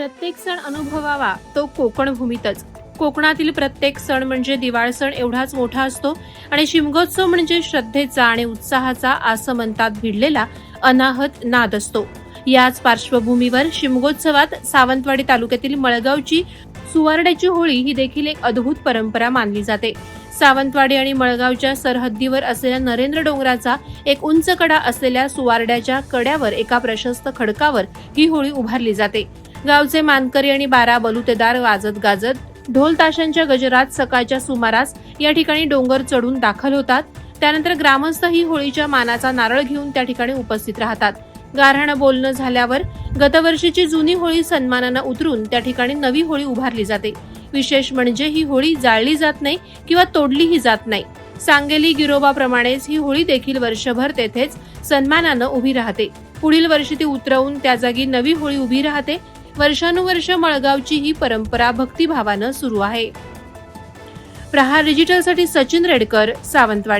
प्रत्येक सण अनुभवावा तो कोकण भूमीतच. कोकणातील प्रत्येक सण म्हणजे दिवाळ सण एवढाच मोठा असतो आणि शिमगोत्सव म्हणजे श्रद्धेचा आणि उत्साहाचा आसमंतात भिडलेला अनाहत नाद असतो. याच पार्श्वभूमीवर शिमगोत्सवात सावंतवाडी तालुक्यातील मळगावची सुवारड्याची होळी ही देखील एक अद्भुत परंपरा मानली जाते. सावंतवाडी आणि मळगावच्या सरहद्दीवर असलेल्या नरेंद्र डोंगराचा एक उंच कडा असलेल्या सुवारड्याच्या कड्यावर एका प्रशस्त खडकावर ही होळी उभारली जाते. गावचे मानकरी आणि बारा बलुतेदार वाजत गाजत ढोल ताशांच्या गजरात सकाळच्या सुमारास या ठिकाणी डोंगर चढून दाखल होतात. त्यानंतर ग्रामस्थ ही होळीच्या मानाचा नारळ घेऊन त्या ठिकाणी उपस्थित राहतात. गारहाणं बोलणं झाल्यावर गतवर्षीची जुनी होळी सन्मानानं उतरून त्या ठिकाणी नवी होळी उभारली जाते. विशेष म्हणजे ही होळी जाळली जात नाही किंवा तोडलीही जात नाही. सांगेली गिरोबाप्रमाणेच ही होळी देखील वर्षभर तेथेच सन्मानानं उभी राहते. पुढील वर्षी ती उतरवून त्या जागी नवी होळी उभी राहते. वर्षानुवर्ष मळगावची ही परंपरा भक्तिभावानं सुरू आहे. प्रहार डिजिटलसाठी सचिन रेडकर सावंतवाडी.